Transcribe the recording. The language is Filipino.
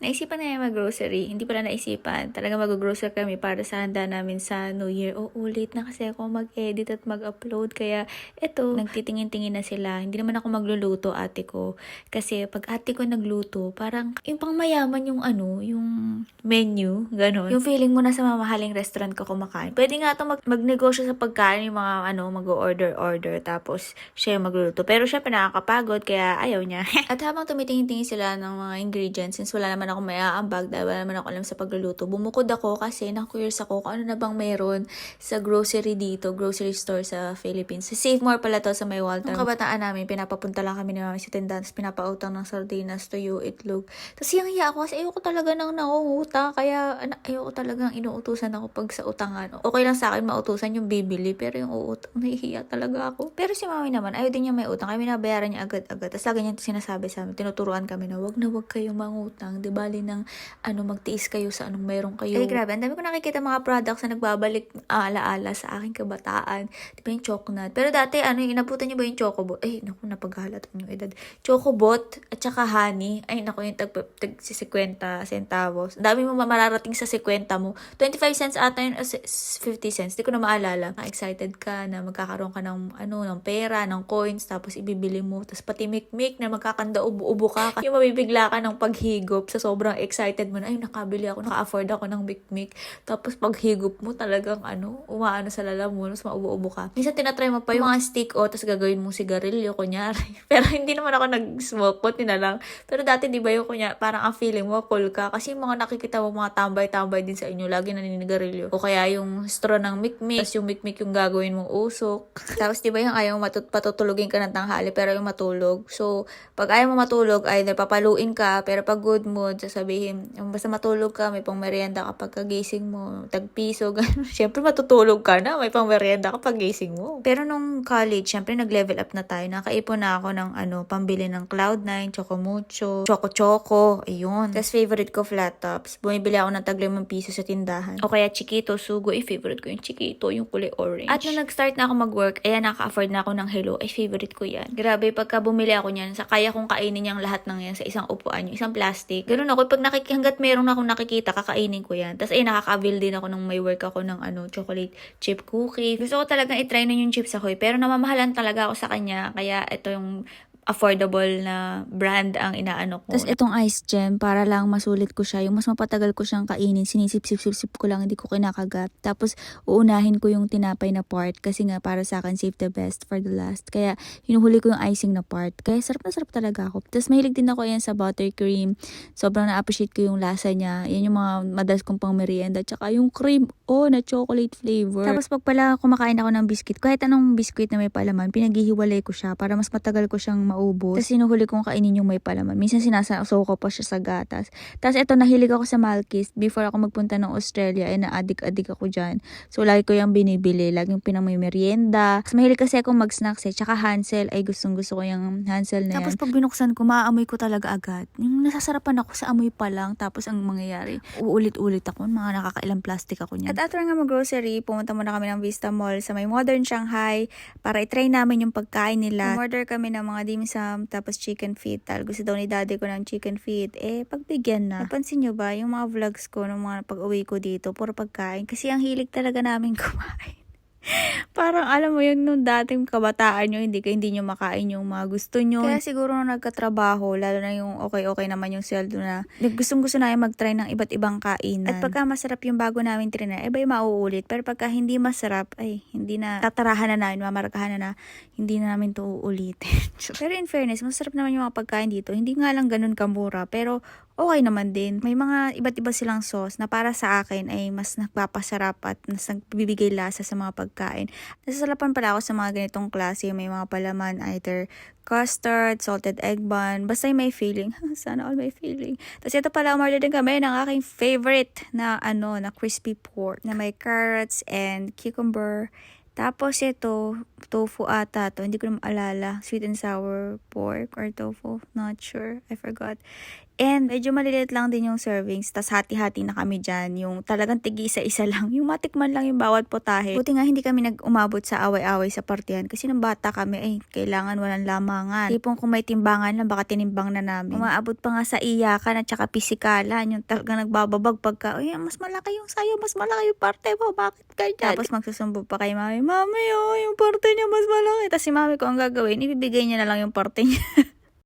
Naisipan na yung mag-grocery. Hindi pala naisipan. Talaga mag-grocery kami para sa handa namin sa New Year. O, ulit na kasi ako mag-edit at mag-upload. Kaya, eto, nagtitingin-tingin na sila. Hindi naman ako magluluto, ate ko. Kasi, pag ate ko nagluto, parang yung pang mayaman yung ano, yung menu, ganon. Yung feeling mo na sa mamahaling restaurant ka kumakain. Pwede nga ito mag- magnegosyo sa pagkain, yung mga ano, mag-order-order, tapos siya yung magluluto. Pero syempre nakakapagod, kaya ayaw niya. at habang tumitingin-tingin sila ng mga ingredients, since wala naman ako may aambag, dahil wala naman ako alam sa pagluluto, bumukod ako kasi na-curious ako kung ano na bang meron sa grocery dito, grocery store sa Philippines. Sa Save More pala to sa may Walter. Nung kabataan namin, pinapapunta lang kami ni mami sa tindahan, tapos pinapautang ng sardinas, tuyo, itlog. Tapos yung hiya ako kasi ayoko talaga nang nauutang, kaya ayoko talagang inuutusan ako pag sa utangan. Okay lang sa akin mautusan yung bibili, pero yung uutang, nahihiya talaga ako. Pero si mami naman, ayaw din niya may utang, kaya binabayaran niya agad-agad. Tapos lagi niya sinasabi sa amin, tinuturuan kami na wag na wag kayong mangutang, di bali ng ano, magtiis kayo sa anong meron kayo. Ay grabe, ang dami ko nakikita mga products na nagbabalik alaala sa aking kabataan. Di ba yung chocolate? Pero dati, ano, inabutan niyo ba yung chocobot? Ay, naku, napaghalatan yung edad. Chocobot at saka honey. Ay, naku, yung tag, tag si 50 centavos. Ang dami mo mararating sa 50 mo. 25 cents ata yun, o si- 50 cents. Di ko na maalala. Excited ka na magkakaroon ka ng, ano, ng pera, ng coins, tapos ibibili mo. Tapos pati mikmik na magkakanda ubo-ubo ka. Yung mabibigla ka ng paghigop sa sobrang excited mo na, ay, nakabili ako, naka-afford ako ng mikmik. Tapos paghigop mo talagang, ano, umaano sa lalamunan, tapos maubo-ubo ka. Minsan tinatry mo pa yung mga stick o, tapos gagawin mong sigarilyo, kunyari. Pero hindi naman ako nag-smoke pot, na lang. Pero dati, di ba yung kunya, parang ang feeling mo, cool ka. Kasi yung mga nakikita mo, mga tambay-tambay din sa inyo, lagi naninigarilyo. O kaya yung straw ng mikmik, tapos yung mikmik yung gagawin mong usok. tapos, di ba yung ayaw matut patutulugin ka ng tanghali, pero yung matulog. So, pag ayaw mo matulog, either papaluin ka, pero pag good mood, sasabihin, basta matulog ka, may pang merienda kapag kagising mo, tagpiso, gano'n. Siyempre, matutulog ka na, may pang merienda kapag gising mo. Pero nung college, siyempre, nag-level up na tayo. Nakaipon na ako ng, ano, pambili ng Cloud9, Chocomucho, Choco Choco, ayun. Tapos, favorite ko, flat tops. Bumibili ako ng tag 5 piso sa tindahan. O kaya, Chiquito, Sugo, eh, favorite ko yung Chiquito, yung kulay orange. At nung nag-start na ako mag-work, ayan, naka-afford na ako ng Hello, ay, favorite ko yan. Grabe, pagka bumili ako niyan, sa kaya kong kainin yung lahat ng yan sa isang upuan, yung isang plastic. Ganun ako, pag nakik hanggat meron akong nakikita, kakainin ko yan. Tapos, ay, nakaka-avail din ako nung may work ako ng, ano, chocolate chip cookie. Gusto ko talagang itry na yung chips ako, eh, pero namamahalan talaga ako sa kanya, kaya ito yung affordable na brand ang inaano ko. Tapos itong ice gem, para lang masulit ko siya, yung mas mapatagal ko siyang kainin, sinisip-sip-sip ko lang, hindi ko kinakagat. Tapos uunahin ko yung tinapay na part kasi nga para sa akin save the best for the last. Kaya hinuhuli ko yung icing na part. Kaya sarap na sarap talaga ako. Tapos mahilig din ako yan sa buttercream. Sobrang na-appreciate ko yung lasa niya. Yan yung mga madalas kong pang merienda. Tsaka yung cream, oh, na chocolate flavor. Tapos pag pala kumakain ako ng biscuit, kahit anong biscuit na may palaman, pinaghihiwalay ko siya para mas matagal ko siyang maubos. Tapos sinuhuli kong kainin yung may palaman. Minsan sinasaso ko pa siya sa gatas. Tapos ito, nahilig ako sa Malkis. Before ako magpunta ng Australia, ay na-addict-addict ako dyan. So, lagi ko yung binibili. Laging pinang may merienda. Tapos mahilig kasi akong mag-snacks eh. Tsaka Hansel, ay gustong gusto ko yung Hansel na yan. Tapos pag binuksan ko, maaamoy ko talaga agad. Yung nasasarapan ako sa amoy pa lang. Tapos ang mangyayari, uulit-ulit ako. Mga nakakailang plastic ako niyan. At after nga mag-grocery, pumunta muna kami ng Vista Mall sa may Modern Shanghai para itry namin yung pagkain nila. Order kami ng mga dim sum, tapos chicken feet. Tal, gusto daw ni daddy ko ng chicken feet. Eh, pagbigyan na. Napansin nyo ba, yung mga vlogs ko, nung mga pag-uwi ko dito, puro pagkain. Kasi ang hilig talaga namin kumain. Parang alam mo yun, nung dating kabataan nyo, hindi ka hindi nyo makain yung mga gusto nyo. Kaya siguro nung nagkatrabaho, lalo na yung okay-okay naman yung sweldo na, gustong gusto na mag-try ng iba't ibang kainan. At pagka masarap yung bago namin trinay, eh ba yung mauulit. Pero pagka hindi masarap, ay hindi na tatarahan na namin, mamarakahan na na, hindi na namin to uulitin. pero in fairness, masarap naman yung mga pagkain dito. Hindi nga lang ganun kamura, pero okay naman din. May mga iba't iba silang sauce na para sa akin ay mas nagpapasarap at mas nagbibigay lasa sa mga pagkain. Nasasalapan pala ako sa mga ganitong klase. May mga palaman, either custard, salted egg bun, basta yung may feeling. Sana all may feeling. Tapos ito pala, umorder din kami ng aking favorite na ano, na crispy pork na may carrots and cucumber. Tapos ito, tofu ata to. Hindi ko na maalala. Sweet and sour pork or tofu. Not sure. I forgot. And medyo maliliit lang din yung servings, tas hati-hati na kami dyan. Yung talagang tigi isa-isa lang. Yung matikman lang yung bawat potahe. Buti nga hindi kami nag-umabot sa away-away sa partihan. Kasi nung bata kami, ay kailangan walang lamangan. Tipong kung may timbangan lang, baka tinimbang na namin. Umaabot pa nga sa iyakan at saka pisikalan. Yung talagang nagbababag pagka, ay mas malaki yung sayo, mas malaki yung parte mo. Bakit ganyan? Tapos magsusumbong pa kay mami, mami oh, yung parte niya mas malaki. Tapos si mami ko ang gagawin, ibibigay niya na lang yung parte niya.